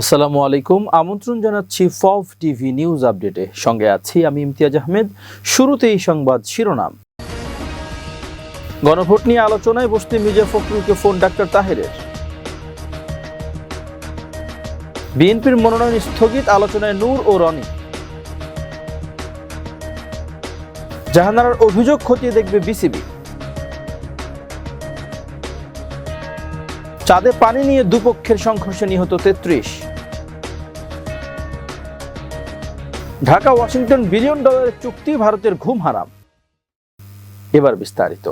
আসসালামু আলাইকুম। আমন্ত্রণ জানাচ্ছি ফভ টিভি নিউজ আপডেটে। সঙ্গে আছি আমি ইমতিয়াজ আহমেদ। শুরুতেই সংবাদ শিরোনাম। গণভোট নিয়ে আলোচনায় বসতে মির্জা ফখরুলকে ফোন ডাক্তার তাহেরের। বিএনপির মনোনয়ন স্থগিত, আলোচনায় নূর ও রনি। জাহানারার অভিযোগ খতিয়ে দেখবে বিসিবি। চাঁদে পানি নিয়ে দুপক্ষের সংঘর্ষে নিহত তেত্রিশ। ঢাকা, ওয়াশিংটন, বিলিয়ন ডলারের চুক্তি ভারতের ঘুম হারাম। এবার বিস্তারিত।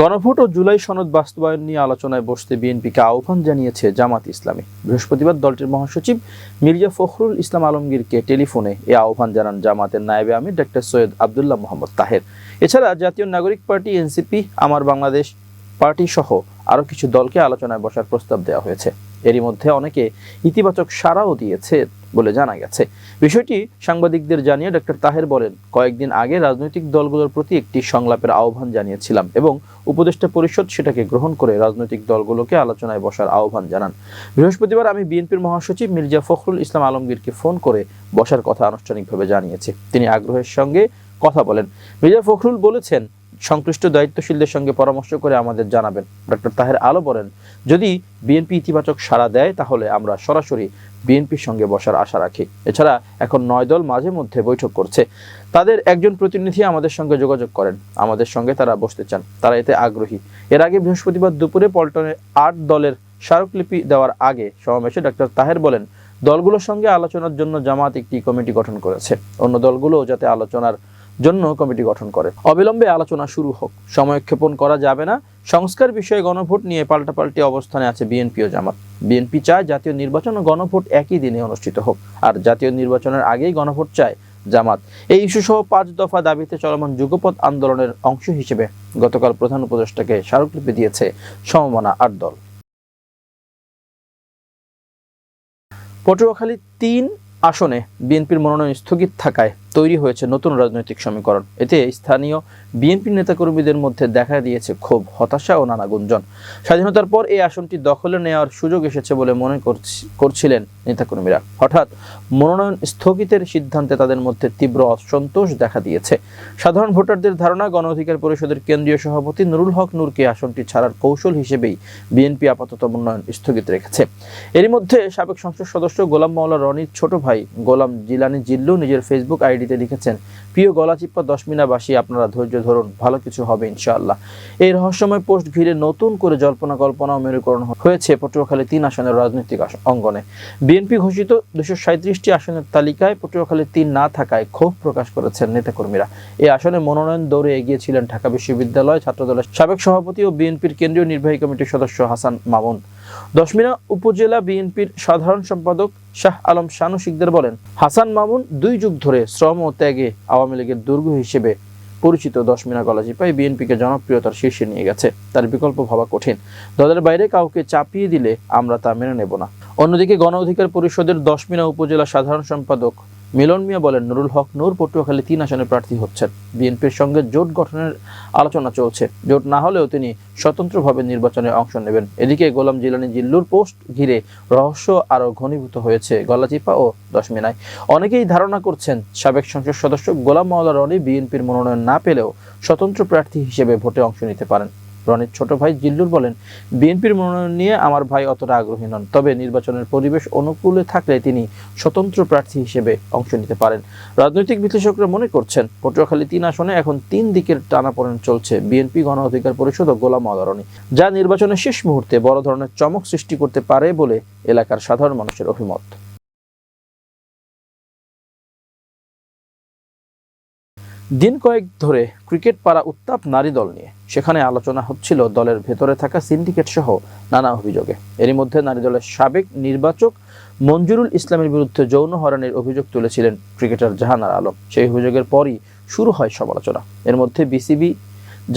গণভোট ও জুলাই সনদ বাস্তবায়ন নিয়ে আলোচনায় বসতে বিএনপিকে আহ্বান জানিয়েছে জামাত ইসলামী। বৃহস্পতিবার দলটির মহাসচিব মির্জা ফখরুল ইসলাম আলমগীরকে টেলিফোনে এ আহ্বান জানান জামাতের নায়েবে আমির, ডাক্তার সৈয়দ আবদুল্লাহ মোহাম্মদ তাহের। এছাড়া জাতীয় নাগরিক পার্টি, এনসিপি, আমার বাংলাদেশ পার্টি সহ আরও কিছু দলকে আলোচনায় বসার প্রস্তাব দেওয়া হয়েছে। এরই মধ্যে অনেকে ইতিবাচক সাড়াও দিয়েছে। বলে জানা গেছে। বিষয়টি সাংবাদিকদের জানিয়ে ডক্টর তাহের বলেন, কয়েকদিন আগে রাজনৈতিক দলগুলোর প্রতি একটি সংলাপের আহ্বান জানিয়েছিলাম এবং উপদেষ্টা পরিষদ সেটাকে গ্রহণ করে রাজনৈতিক দলগুলোকে আলোচনায় বসার আহ্বান জানান। বৃহস্পতিবার আমি বিএনপির মহাসচিব মির্জা ফখরুল ইসলাম আলমগীরকে ফোন করে বসার কথা আনুষ্ঠানিকভাবে জানিয়েছি। তিনি আগ্রহের সঙ্গে কথা বলেন। মির্জা ফখরুল বলেছেন সংশ্লিষ্ট দায়িত্বশীলদের সঙ্গে পরামর্শ করে আমাদের জানাবেন। ডক্টর তাহের আলো বলেন, যদি বিএনপি ইতিবাচক সাড়া দেয়, তাহলে আমরা সরাসরি বিএনপির সঙ্গে বসার আশা রাখি। এছাড়া এখন নয় দল মাঝে মধ্যে বৈঠক করছে। তাদের একজন প্রতিনিধি আমাদের সঙ্গে যোগাযোগ করেন। আমাদের সঙ্গে তারা বসতে চান। তারা এতে আগ্রহী। এর আগে বৃহস্পতিবার দুপুরে পল্টনে আট দলের স্মারকলিপি দেওয়ার আগে সমাবেশে ডক্টর তাহের বলেন, দলগুলোর সঙ্গে আলোচনার জন্য জামাত একটি কমিটি গঠন করেছে। অন্য দলগুলো যাতে আলোচনার জন্য কমিটি গঠন করে। অবিলম্বে আলোচনা শুরু হোক। সময়ক্ষেপণ করা যাবে না। সংস্কার বিষয়ে গণভোট নিয়ে পাল্টাপাল্টি অবস্থানে আছে বিএনপি ও জামাত। বিএনপি চায় জাতীয় নির্বাচন ও গণভোট একই দিনে অনুষ্ঠিত হোক। আর জাতীয় নির্বাচনের আগেই গণভোট চায় জামাত। এই ইস্যু সহ পাঁচ দফা দাবিতে চলমান যুগপথ আন্দোলনের অংশ হিসেবে গতকাল প্রধান উপদেষ্টাকে স্মারকলিপি দিয়েছে সমমনা আট দল। পটুয়াখালী তিন আসনে বিএনপির মনোনয়ন স্থগিত থাকায় তৈরি হয়েছে নতুন রাজনৈতিক সমীকরণ। এতে স্থানীয় বিএনপি নেতাকর্মীদের মধ্যে দেখা দিয়েছে ক্ষোভ, হতাশা ও নানা গুঞ্জন। স্বাধীনতার পর এই আসনটি দখলে নেওয়ার সুযোগ এসেছে বলে মনে করছিলেন নেতাকর্মীরা। হঠাৎ মনোনয়ন স্থগিতের সিদ্ধান্তে তাদের মধ্যে তীব্র অসন্তোষ দেখা দিয়েছে। সাধারণ ভোটারদের ধারণা, গণ অধিকার পরিষদের কেন্দ্রীয় সভাপতি নুরুল হক নূরকে আসনটি ছাড়ার কৌশল হিসেবেই বিএনপি আপাতত মনোনয়ন স্থগিত রেখেছে। এরই মধ্যে সাবেক সংসদ সদস্য গোলাম মাওলা রনির ছোট ভাই গোলাম জিলানি জিল্লু নিজের ফেসবুক আইডিতে লিখেছেন, প্রিয় গলাচিপ্পা দশমিনাবাসী আপনারা ধৈর্য ধরুন, ভালো কিছু হবে ইনশাআল্লাহ। এই রহস্যময় পোস্ট ঘিরে নতুন করে জল্পনা, কল্পনা ও মেরুকরণ হয়েছে পটুয়াখালী তিন আসনের রাজনৈতিক অঙ্গনে। বিএনপি ঘোষিত দুশো সাঁত্রিশটি আসনের তালিকায় পটুয়াখালী তিন না থাকায় ক্ষোভ প্রকাশ করেছেন নেতাকর্মীরা। এই আসনে মনোনয়ন দৌড়ে এগিয়েছিলেন ঢাকা বিশ্ববিদ্যালয় ছাত্রদলের সাবেক সভাপতি ও বিএনপির কেন্দ্রীয় নির্বাহী কমিটির সদস্য হাসান মামুন। দশমিনা উপজেলা বিএনপির সাধারণ সম্পাদক শাহ আলম শানু শিকদার বলেন, হাসান মামুন দুই যুগ ধরে শ্রম ও ত্যাগে আওয়ামী লীগের দুর্গ হিসেবে পরিচিত দশমিনা গলাচিপাই বিএনপিকে জনপ্রিয়তার শীর্ষে নিয়ে গেছে। তার বিকল্প ভাবা কঠিন। দলের বাইরে কাউকে চাপিয়ে দিলে আমরা তা মেনে নেব না। অন্যদিকে গণ অধিকার পরিষদের দশমিনা উপজেলা সাধারণ সম্পাদক মিলন মিয়া বলেন, নুরুল হক নূর পটুয়াখালী তিন আসনে প্রার্থী হচ্ছেন। বিএনপির সঙ্গে জোট গঠনের আলোচনা চলছে। জোট না হলেও তিনি স্বতন্ত্রভাবে নির্বাচনে অংশ নেবেন। এদিকে গোলাম জিলানি জিল্লুর পোস্ট ঘিরে রহস্য আরও ঘনীভূত হয়েছে গলাচিপা ও দশমিনায়। অনেকেই ধারণা করছেন, সাবেক সংসদ সদস্য গোলাম মাওলা রনি বিএনপির মনোনয়ন না পেলেও স্বতন্ত্র প্রার্থী হিসেবে ভোটে অংশ নিতে পারেন। রনির ছোট ভাই জিল্লুর বলেন, বিএনপির মনোনয়ন নিয়ে আমার ভাই অতটা আগ্রহী নন, তবে নির্বাচনের পরিবেশ অনুকূলে থাকলে তিনি স্বতন্ত্র প্রার্থী হিসেবে অংশ নিতে পারেন। রাজনৈতিক বিশ্লেষকরা মনে করছেন, পটুয়াখালী তিন আসনে এখন তিন দিকের টানাপোড়েন চলছে, বিএনপি গণ অধিকার পরিষদ ও গোলাম আদরণী, যা নির্বাচনের শেষ মুহূর্তে বড় ধরনের চমক সৃষ্টি করতে পারে বলে এলাকার সাধারণ মানুষের অভিমত। দিন কয়েক ধরে ক্রিকেট পাড়া উত্তাপ নারী দল নিয়ে। সেখানে আলোচনা হচ্ছিল দলের ভেতরে থাকা সিন্ডিকেট সহ নানা অভিযোগে। এরই মধ্যে নারী দলের সাবেক নির্বাচক মঞ্জুরুল ইসলামের বিরুদ্ধে যৌন হয়রানির অভিযোগ তুলেছিলেন ক্রিকেটার জাহানার আলম। সেই অভিযোগের পরই শুরু হয় সমালোচনা এর মধ্যে বিসিবি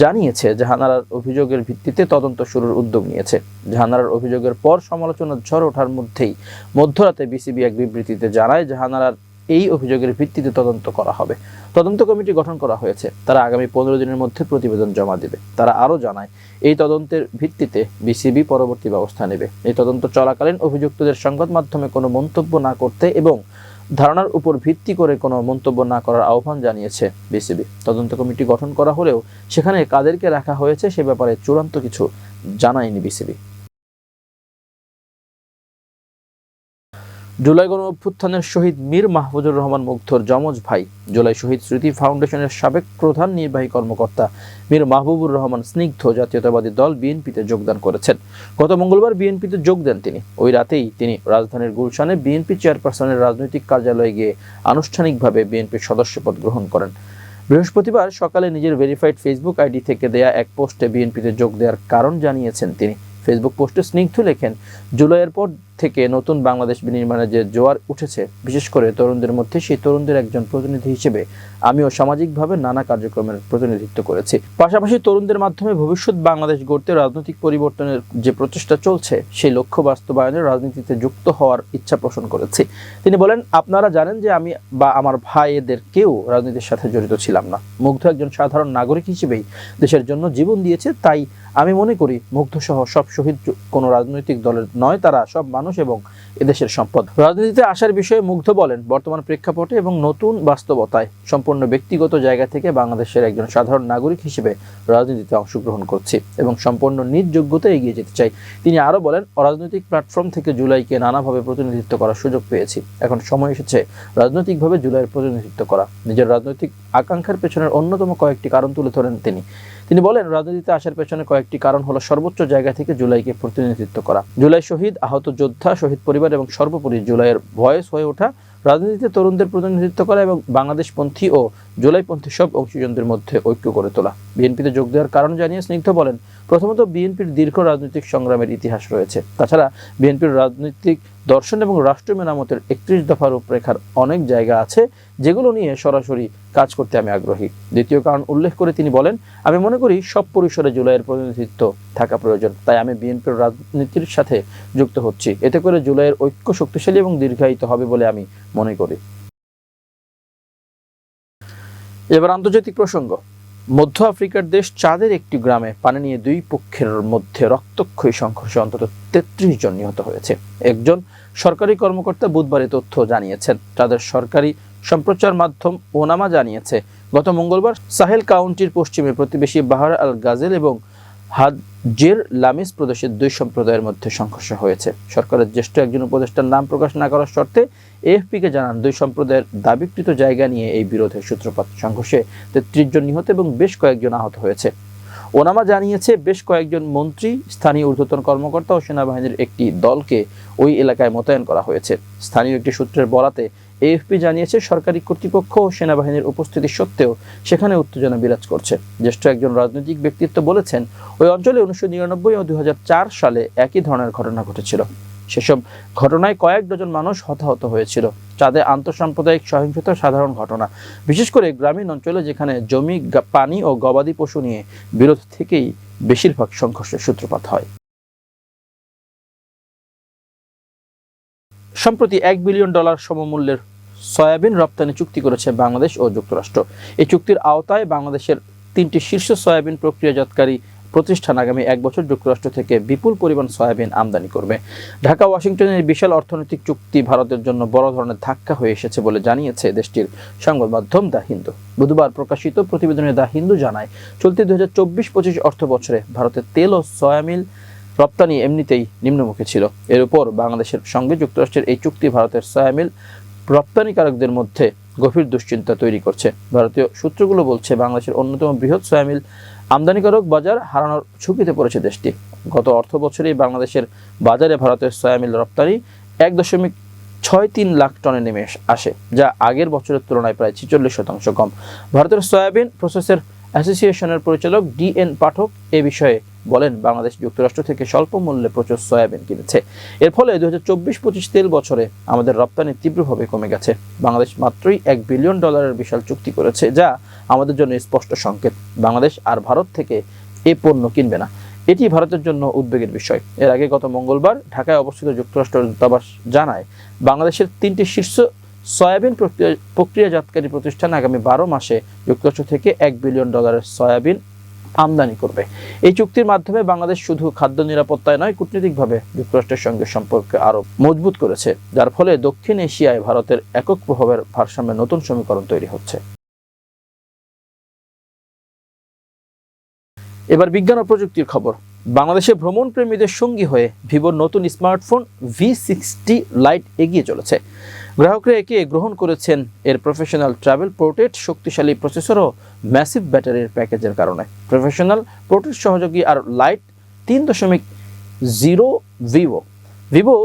জানিয়েছে, জাহানারার অভিযোগের ভিত্তিতে তদন্ত শুরুর উদ্যোগ নিয়েছে। জাহানারার অভিযোগের পর সমালোচনার ঝড় ওঠার মধ্যেই মধ্যরাতে বিসিবি এক বিবৃতিতে জানায়, জাহানারার এই অভিযোগের ভিত্তিতে তদন্ত করা হবে। তদন্ত কমিটি গঠন করা হয়েছে। তারা আগামী পনেরো দিনের মধ্যে প্রতিবেদন জমা দেবে। তারা আরও জানায়, এই তদন্তের ভিত্তিতে বিসিবি পরবর্তী ব্যবস্থা নেবে। এই তদন্ত চলাকালীন অভিযুক্তদের সংবাদ মাধ্যমে কোনো মন্তব্য না করতে এবং ধারণার উপর ভিত্তি করে কোনো মন্তব্য না করার আহ্বান জানিয়েছে বিসিবি। তদন্ত কমিটি গঠন করা হলেও সেখানে কাদেরকে রাখা হয়েছে সে ব্যাপারে চূড়ান্ত কিছু জানায়নি বিসিবি। জুলাই গণ অভ্যুত্থানের শহীদ মীর মাহফুজুর রহমান মুগ্ধর যমজ ভাই। জুলাই শহীদ স্মৃতি ফাউন্ডেশনের সাবেক প্রধান নির্বাহী কর্মকর্তা মীর মাহবুবুর রহমান স্নিগ্ধ জাতীয়তাবাদী দল বিএনপিতে যোগদান করেছেন। গত মঙ্গলবার বিএনপিতে যোগ দেন তিনি। ওই রাতেই তিনি রাজধানীর গুলশানে বিএনপি চেয়ারপারসনের রাজনৈতিক কার্যালয়ে গিয়ে আনুষ্ঠানিকভাবে বিএনপির সদস্যপদ গ্রহণ করেন। বৃহস্পতিবার সকালে নিজের ভেরিফাইড ফেসবুক আইডি থেকে দেয়া এক পোস্টে বিএনপিতে যোগ দেওয়ার কারণ জানিয়েছেন তিনি। ফেসবুক পোস্টে স্নিগ্ধ লেখেন, জুলাইয়ের পর থেকে নতুন বাংলাদেশ বিনির্মাণে যে জোয়ার উঠেছে, বিশেষ করে তরুণদের মধ্যে সেই তরুণদের একজন প্রতিনিধি হিসেবে আমিও সামাজিকভাবে নানা কার্যক্রমের প্রতিনিধিত্ব করেছি। পাশাপাশি তরুণদের মাধ্যমে ভবিষ্যৎ বাংলাদেশ গড়তে রাজনৈতিক পরিবর্তনের যে প্রচেষ্টা চলছে, সেই লক্ষ্য বাস্তবায়নের রাজনীতিতে যুক্ত হওয়ার ইচ্ছা পোষণ করেছি। তিনি বলেন, আপনারা জানেন যে আমি বা আমার ভাইদের কেউ রাজনীতির সাথে জড়িত ছিলাম না। মুগ্ধ একজন সাধারণ নাগরিক হিসেবেই দেশের জন্য জীবন দিয়েছে, তাই আমি মনে করি মুগ্ধ সহ সব শহীদ কোনো রাজনৈতিক দলের নয়, তারা সব মানুষ এবং এদেশের সম্পদ। রাজনীতিতে আসার বিষয়ে মুগ্ধ বলেন বর্তমান প্রেক্ষাপটে এবং নতুন বাস্তবতায় সম্পূর্ণ ব্যক্তিগত জায়গা থেকে বাংলাদেশের একজন সাধারণ নাগরিক হিসেবে রাজনীতিতে অংশগ্রহণ করছি এবং সম্পূর্ণ নিজ যোগ্যতা এগিয়ে যেতে চাই। তিনি আরও বলেন, অরাজনৈতিক প্ল্যাটফর্ম থেকে জুলাইকে নানাভাবে প্রতিনিধিত্ব করার সুযোগ পেয়েছি। এখন সময় এসেছে রাজনৈতিকভাবে জুলাইয়ের প্রতিনিধিত্ব করা। নিজের রাজনৈতিক আকাঙ্ক্ষার পেছনের অন্যতম কয়েকটি কারণ তুলে ধরেন তিনি। তিনি বলেন, রাজনীতিতে আসার পেছনে কয়েকটি কারণ হলো সর্বোচ্চ জায়গা থেকে জুলাইকে প্রতিনিধিত্ব করা। জুলাই শহীদ, আহত যোদ্ধা, শহীদ পরিবার এবং সর্বোপরি জুলাইয়ের ভয়েস হয়ে ওঠা, রাজনীতিতে তরুণদের প্রতিনিধিত্ব করা এবং বাংলাদেশপন্থী ও জুলাইপন্থী সব অংশীজনদের মধ্যে ঐক্য করে তোলা। বিএনপিতে যোগ দেওয়ার কারণ জানিয়ে স্নিগ্ধ বলেন, প্রথমত বিএনপির দীর্ঘ রাজনৈতিক সংগ্রামের ইতিহাস রয়েছে। তাছাড়া বিএনপির রাজনৈতিক দর্শন এবং রাষ্ট্র মেরামতের একত্রিশ দফা রূপরেখার অনেক জায়গা আছে, যেগুলো নিয়ে সরাসরি কাজ করতে আমি আগ্রহী। দ্বিতীয় কারণ উল্লেখ করে তিনি বলেন, আমি মনে করি সব পরিসরে জুলাইয়ের প্রতিনিধিত্ব থাকা প্রয়োজন। তাই আমি বিএনপির রাজনীতির সাথে যুক্ত হচ্ছি। এতে করে জুলাইয়ের ঐক্য শক্তিশালী এবং দীর্ঘায়িত হবে বলে আমি মনে করি। এবার আন্তর্জাতিক প্রসঙ্গ। মধ্য আফ্রিকার দেশ চাঁদের একটি গ্রামে পানি নিয়ে দুই পক্ষের মধ্যে রক্তক্ষয়ী সংঘর্ষে অন্তত তেত্রিশ জন নিহত হয়েছে। একজন সরকারি কর্মকর্তা বুধবার তথ্য জানিয়েছেন চাঁদের সরকারি সম্প্রচার মাধ্যম ওনামা জানিয়েছে। গত মঙ্গলবার সাহেল কাউন্টির পশ্চিমে প্রতিবেশী বাহার আল গাজেল এবং হাজের লামিস প্রদেশের দুই সম্প্রদায়ের মধ্যে সংঘর্ষ হয়েছে। সরকারের জ্যেষ্ঠ একজন উপদেষ্টার নাম প্রকাশ না করার শর্তে এএফপিকে জানান, দুই সম্প্রদায়ের দাবিকৃত জায়গা নিয়ে এই বিরোধের সূত্রপাত। সংঘর্ষে তেত্রিশ জন নিহত এবং বেশ কয়েকজন আহত হয়েছে। ওনামা জানিয়েছে, বেশ কয়েকজন মন্ত্রী, স্থানীয় ঊর্ধ্বতন কর্মকর্তা ও সেনাবাহিনীর একটি দলকে ওই এলাকায় মোতায়েন করা হয়েছে। স্থানীয় একটি সূত্রের বরাতে এএফপি জানিয়েছে, সরকারি কর্তৃপক্ষ ও সেনাবাহিনীর উপস্থিতি সত্ত্বেও সেখানে উত্তেজনা বিরাজ করছে। জ্যেষ্ঠ একজন রাজনৈতিক ব্যক্তিত্ব বলেছেন, ওই অঞ্চলে উনিশশো নিরানব্বই ও দুই সালে একই ধরনের ঘটনা ঘটেছিল। সেসব ঘটনায় কয়েক ডজন মানুষ হতাহত হয়েছিল। চাঁদে আন্তঃসাম্প্রদায়িক সহিংসতা সাধারণ ঘটনা। বিশেষ করে গ্রামীণ অঞ্চলে যেখানে জমি পানি ও গবাদি পশু নিয়ে বিরোধ থেকেই বেশিরভাগ সংঘর্ষের সূত্রপাত হয়। সম্প্রতি এক বিলিয়ন ডলার সমমূল্যের সয়াবিন রপ্তানি চুক্তি করেছে বাংলাদেশ ও যুক্তরাষ্ট্র। এই চুক্তির আওতায় বাংলাদেশের তিনটি শীর্ষ সয়াবিন প্রক্রিয়াজাতকারী প্রতিষ্ঠান আগামী এক বছর যুক্তরাষ্ট্র থেকে বিপুল পরিমাণ সয়াবিন আমদানি করবে। ঢাকা ওয়াশিংটনের বিশাল অর্থনৈতিক চুক্তি ভারতের জন্য বড় ধরনের ধাক্কা হয়ে এসেছে বলে জানিয়েছে দেশটির সংবাদ মাধ্যম দ্য হিন্দু। বুধবার প্রকাশিত প্রতিবেদনে দ্য হিন্দু জানায়, চলতি দুই হাজার চব্বিশ পঁচিশ অর্থ বছরে ভারতের তেল ও সয়ামিল রপ্তানি এমনিতেই নিম্নমুখী ছিল। এর উপর বাংলাদেশের সঙ্গে যুক্তরাষ্ট্রের এই চুক্তি ভারতের সয়ামিল রপ্তানিকারকদের মধ্যে গভীর দুশ্চিন্তা তৈরি করছে। ভারতীয় সূত্রগুলো বলছে, বাংলাদেশের অন্যতম বৃহৎ সয়ামিল আমদানিকারক বাজার হারানোর ঝুঁকিতে পড়েছে দেশটি। গত অর্থ বছরেই বাংলাদেশের বাজারে ভারতের সয়ামিল রপ্তানি এক দশমিক ছয় তিন লাখ টনে নেমে আসে, যা আগের বছরের তুলনায় প্রায় ছিচল্লিশ শতাংশ কম। ভারতের সয়াবিন প্রসেসের অ্যাসোসিয়েশনের পরিচালক ডি এন পাঠক এ বিষয়ে বলেন, বাংলাদেশ যুক্তরাষ্ট্র থেকে স্বল্প মূল্যে প্রচুর সয়াবিন কিনেছে। এর ফলে দু হাজার চব্বিশ পঁচিশ তেল বছরে আমাদের রপ্তানি তীব্রভাবে কমে গেছে। বাংলাদেশ মাত্রই এক বিলিয়ন ডলারের বিশাল চুক্তি করেছে, যা আমাদের জন্য স্পষ্ট সংকেত। বাংলাদেশ আর ভারত থেকে এ পণ্য কিনবে না। এটি ভারতের জন্য উদ্বেগের বিষয়। এর আগে গত মঙ্গলবার ঢাকায় অবস্থিত যুক্তরাষ্ট্রের দূতাবাস জানায়, বাংলাদেশের তিনটি শীর্ষ সয়াবিন প্রক্রিয়া- প্রক্রিয়াজাতকারী প্রতিষ্ঠান আগামী বারো মাসে যুক্তরাষ্ট্র থেকে এক বিলিয়ন ডলারের সয়াবিন আমদানি করবে। এই চুক্তির মাধ্যমে বাংলাদেশ শুধু খাদ্য নিরাপত্তায় নয়, কূটনৈতিকভাবে যুক্তরাষ্ট্রের সঙ্গে সম্পর্ক আরও মজবুত করেছে, যার ফলে দক্ষিণ এশিয়ায় ভারতের একক প্রভাবের ভারসাম্যে নতুন সমীকরণ তৈরি হচ্ছে। এবার বিজ্ঞান ও প্রযুক্তির খবর। বাংলাদেশে ভ্রমণ প্রেমীদের সঙ্গী হয়ে ভিভোর নতুন স্মার্টফোন ভি সিক্সটি লাইট এগিয়ে চলেছে। গ্রাহকরা একে গ্রহণ করেছেন এর প্রফেশনাল ট্রাভেল পোর্টেট শক্তিশালী প্রসেসর ও ম্যাসিভ ব্যাটারির প্যাকেজের কারণে। প্রফেশনাল পোর্ট্রেট সহযোগী আর লাইট তিন দশমিক zero vivo vivo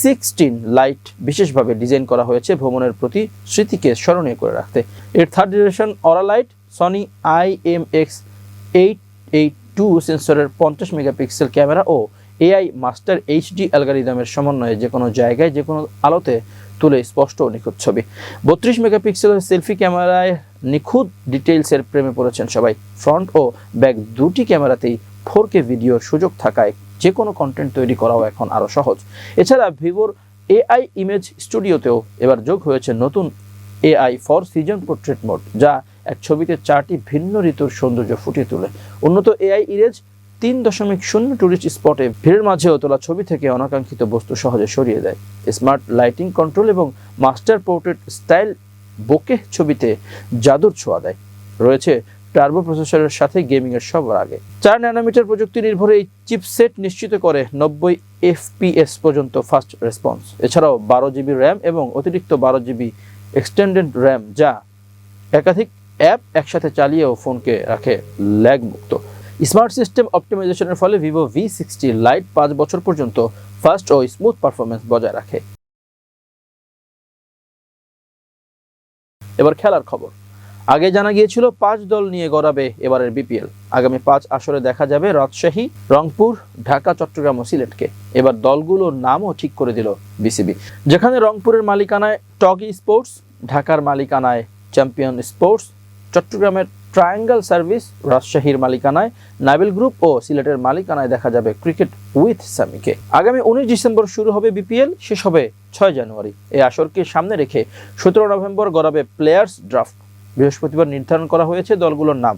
sixteen lite বিশেষভাবে ডিজাইন করা হয়েছে ভ্রমণের প্রতি স্মৃতিকে স্মরণীয় করে রাখতে। এর third generation aura light Sony I M X eight eight two সেন্সরের পঞ্চাশ মেগাপিক্সেল ক্যামেরা ও এআই মাস্টার এইচডি অ্যালগারিদমের সমন্বয়ে যে কোনো জায়গায় যে কোনো আলোতে তুলে স্পষ্ট ও নিখুঁত ছবি। বত্রিশ মেগাপিক্সেলের সেলফি ক্যামেরায় নিখুঁত ডিটেইলসের প্রেমে পড়েছেন সবাই। ফ্রন্ট ও ব্যাক দুটি ক্যামেরাতেই ফোর কে ভিডিওর সুযোগ থাকায় যে কোনো কন্টেন্ট তৈরি করাও এখন আরও সহজ। এছাড়া ভিভোর এআই ইমেজ স্টুডিওতেও এবার যোগ হয়েছে নতুন AI four season portrait mode যা এক ছবিতে চারটি ভিন্ন ঋতুর সৌন্দর্য ফুটিয়ে তোলে। উন্নত এআই ইরেজ তিন দশমিক শূন্য টুরিস্ট স্পটে ভিড়ের মাঝেও তোলা ছবি থেকে অনাকাঙ্ক্ষিত বস্তু সহজে সরিয়ে দেয়। স্মার্ট লাইটিং কন্ট্রোল এবং মাস্টার পোর্ট্রেট স্টাইল বোকে ছবিতে জাদুর ছোঁয়া দেয়। রয়েছে টার্বো প্রসেসরের সাথে গেমিং এর সবার আগে। চার ন্যানোমিটার প্রযুক্তি নির্ভরে এই চিপসেট নিশ্চিত করে নব্বই এফপিএস পর্যন্ত ফাস্ট রেসপন্স এছাড়াও বারো জিবি র্যাম এবং অতিরিক্ত বারো জিবি এক্সটেন্ডেড র্যাম যা একাধিক অ্যাপ একসাথে চালিয়েও ফোনকে রাখে ল্যাগ মুক্ত। স্মার্ট সিস্টেম অপটিমাইজেশনের ফলে ভিভো ভি সিক্সটি লাইট পাঁচ বছর পর্যন্ত ফাস্ট ও স্মুথ পারফরমেন্স বজায় রাখে। এবার খেলার খবর। আগে জানা গিয়েছিল পাঁচ দল নিয়ে গড়াবে এবারের বিপিএল আগামী পাঁচ আসরে দেখা যাবে রাজশাহী, রংপুর, ঢাকা, চট্টগ্রাম ও সিলেটকে। এবার দলগুলোর নামও ঠিক করে দিল বিসিবি যেখানে রংপুরের মালিকানায় টগি স্পোর্টস, ঢাকার মালিকানায় চ্যাম্পিয়ন স্পোর্টস, চট্টগ্রামের ট্রায়াঙ্গেল সার্ভিস রাজশাহীর মালিকানায়, নাবিল গ্রুপ ও সিলেটের মালিকানায় দেখা যাবে ক্রিকেট উইথ সামিকে। আগামী উনিশ ডিসেম্বর শুরু হবে বিপিএল, শেষ হবে ছয় জানুয়ারি। এই আসরকে সামনে রেখে সতেরো নভেম্বর গড়াবে প্লেয়ার্স ড্রাফট। বৃহস্পতিবার নির্ধারণ করা হয়েছে দলগুলোর নাম।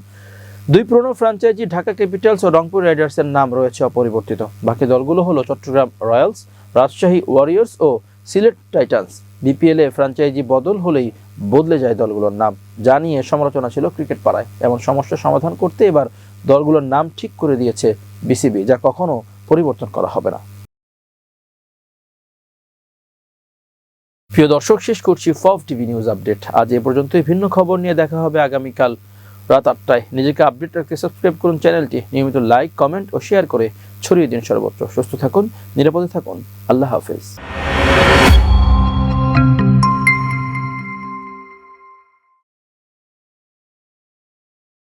দুই পুরনো ফ্র্যাঞ্চাইজি ঢাকা ক্যাপিটালস ও রংপুর রাইডার্সের নাম রয়েছে অপরিবর্তিত। বাকি দলগুলো হলো চট্টগ্রাম রয়্যালস, রাজশাহী ওয়ারিয়র্স ও সিলেট টাইটান্স। বিপিএল এ ফ্র্যাঞ্চাইজি বদল হলেই বদলে যায় দলগুলোর নাম। যা নিয়ে সমালোচনা ছিল ক্রিকেট পাড়ায়। এমন সমস্যা সমাধান করতে এবার দলগুলোর নাম ঠিক করে দিয়েছে বিসিবি, যা কখনো পরিবর্তন করা হবে না। প্রিয় দর্শক, শেষ করছি ফফ টিভি নিউজ আপডেট। আজ এ পর্যন্তই। ভিন্ন খবর নিয়ে দেখা হবে আগামীকাল রাত আটটায়। নিজেকে আপডেট রাখতে সাবস্ক্রাইব করুন চ্যানেলটি। নিয়মিত লাইক, কমেন্ট ও শেয়ার করে ছড়িয়ে দিন সর্বত্র। সুস্থ থাকুন, নিরাপদে থাকুন। আল্লাহ হাফেজ।